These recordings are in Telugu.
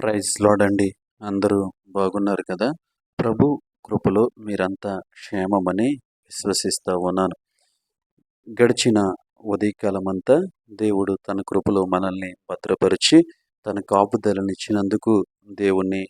ప్రైజ్ లోడండి అందరూ బాగున్నారు కదా? ప్రభు కృపలో మీరంతా క్షేమమని విశ్వసిస్తూ ఉన్నాను. గడిచిన ఉదయకాలమంతా దేవుడు తన కృపలో మనల్ని భద్రపరిచి తన కాపుదలనిచ్చినందుకు దేవుణ్ణి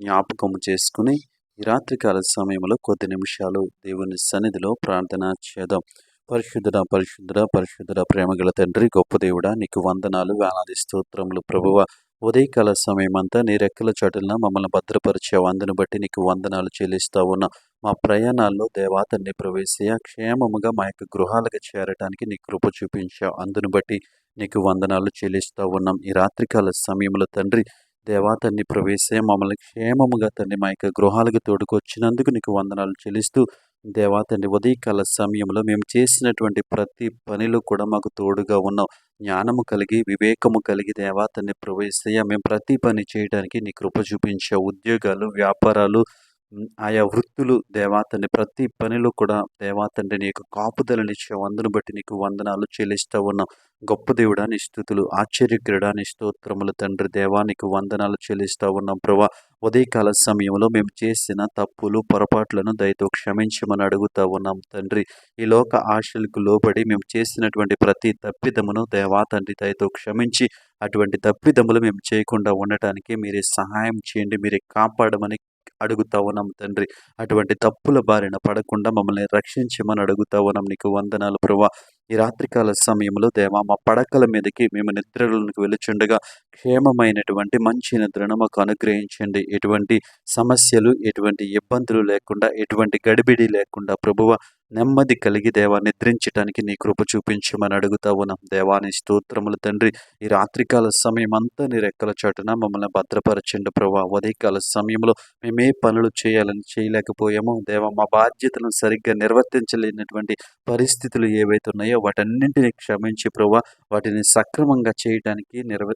జ్ఞాపకం చేసుకుని ఈ రాత్రికాల సమయంలో కొద్ది నిమిషాలు దేవుని సన్నిధిలో ప్రార్థన చేద్దాం. పరిశుద్ధుడ పరిశుద్ధుడ పరిశుద్ధుడ ప్రేమగల తండ్రి గొప్ప దేవుడా నీకు వందనాలు వేలాది స్తోత్రములు ప్రభువ. ఉదయకాల సమయమంతా నీ రెక్కల చోటున మమ్మల్ని భద్రపరిచావు అందును బట్టి నీకు వందనాలు చెల్లిస్తా ఉన్నా. మా ప్రయాణాల్లో దేవాతన్ని ప్రవేశ క్షేమముగా మా యొక్క గృహాలకు చేరటానికి నీ కృప చూపించావు అందును బట్టి నీకు వందనాలు చెల్లిస్తూ ఉన్నాం. ఈ రాత్రికాల సమయంలో తండ్రి దేవాతన్ని ప్రవేశ మమ్మల్ని క్షేమముగా తండ్రి మా యొక్క గృహాలకు తోడుకొచ్చినందుకు నీకు వందనాలు చెల్లిస్తూ దేవా తండ్రి ఉదయకాల సమయంలో మేము చేసినటువంటి ప్రతి పనిలో కూడా మాకు తోడుగా ఉన్నాం జ్ఞానము కలిగి వివేకము కలిగి దేవా తండ్రి ప్రవేశయ్య మేము ప్రతి పని చేయడానికి నీ కృప చూపించే ఉద్యోగాలు వ్యాపారాలు ఆయా వృత్తులు దేవాతండ్రి ప్రతి పనిలో కూడా దేవాతండ్రి నీ యొక్క కాపుదలని వందను బట్టి నీకు వందనాలు చెల్లిస్తూ ఉన్నాం. గొప్ప దేవుడా నీ స్థుతులు ఆశ్చర్యక్రీడా నీ స్తోత్రములు తండ్రి దేవానికి వందనాలు చెల్లిస్తూ ఉన్నాం ప్రభా. ఉదయకాల సమయంలో మేము చేసిన తప్పులు పొరపాట్లను దయతో క్షమించమని అడుగుతూ ఉన్నాం తండ్రి. ఈ లోక ఆశలకు లోబడి మేము చేసినటువంటి ప్రతి తప్పిదమును దేవా తండ్రి దయతో క్షమించి అటువంటి తప్పిదములు మేము చేయకుండా ఉండటానికి మీరే సహాయం చేయండి మీరే కాపాడమని అడుగుతా ఉన్నాం తండ్రి. అటువంటి తప్పుల బారిన పడకుండా మమ్మల్ని రక్షించమని అడుగుతా ఉన్నాం నీకు వందనాలు ప్రభా. ఈ రాత్రికాల సమయంలో దేవా మా పడకల మీదకి మేము నిద్రలకు వెళ్ళుచుండగా క్షేమమైనటువంటి మంచి నిద్రను మాకు అనుగ్రహించండి. ఎటువంటి సమస్యలు ఎటువంటి ఇబ్బందులు లేకుండా ఎటువంటి గడిబిడి లేకుండా ప్రభువ నెమ్మది కలిగి దేవా నిద్రించడానికి నీ కృప చూపించమని అడుగుతా ఉన్నాం. దేవాని స్తోత్రములు తండ్రి ఈ రాత్రికాల సమయం అంతా నీ రెక్కల చాటున మమ్మల్ని భద్రపరచండి ప్రభా ఉదయకాల సమయంలో మేమే పనులు చేయాలని చేయలేకపోయామో దేవ మా బాధ్యతలను సరిగ్గా నిర్వర్తించలేనటువంటి పరిస్థితులు ఏవైతే ఉన్నాయో వాటన్నింటినీ క్షమించి ప్రభా వాటిని సక్రమంగా చేయడానికి నిర్వ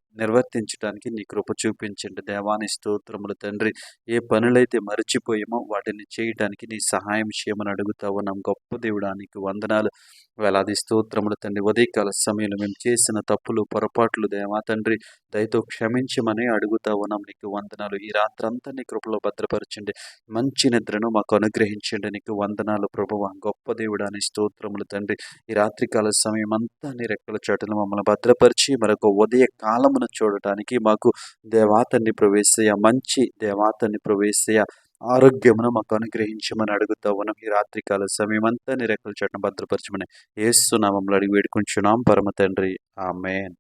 ప్రవర్తించడానికి నీ కృప చూపించండి. దేవాని స్తోత్రములు తండ్రి ఏ పనులైతే మర్చిపోయామో వాటిని చేయడానికి నీ సహాయం చేయమని అడుగుతా ఉన్నాం. గొప్ప దేవుడానికి వందనాలు. వేలాది స్తోత్రములు తండ్రి ఉదయకాల సమయంలో మేము చేసిన తప్పులు పొరపాట్లు దేవా తండ్రి దయతో క్షమించమని అడుగుతా ఉన్నాం. నీకు వందనాలు. ఈ రాత్రంతా నీ కృపలో భద్రపరచండి. మంచి నిద్రను మాకు అనుగ్రహించండి. నీకు వందనాలు ప్రభువ. గొప్ప దేవుడాని స్తోత్రములు తండ్రి ఈ రాత్రికాల సమయం అంతా నీ రెక్కల చోటలు మమ్మల్ని భద్రపరిచి మరొక ఉదయ కాలమును చూడటానికి మాకు దేవాతని ప్రవేశయ మంచి దేవాతని ప్రవేశయ ఆరోగ్యమును మాకు అనుగ్రహించమని అడుగుతా ఉన్నాం ఈ రాత్రికాల సమయం అంతా నీ రెక్కల చట్టం భద్రపరచమని. ఏసునామంలో అడిగి వేడుకుంటున్నాం పరమ తండ్రి ఆమెన్.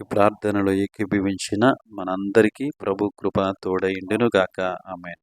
ఈ ప్రార్థనలో ఏకీభవించిన మనందరికీ ప్రభు కృప తోడైండును గాక ఆమెన్.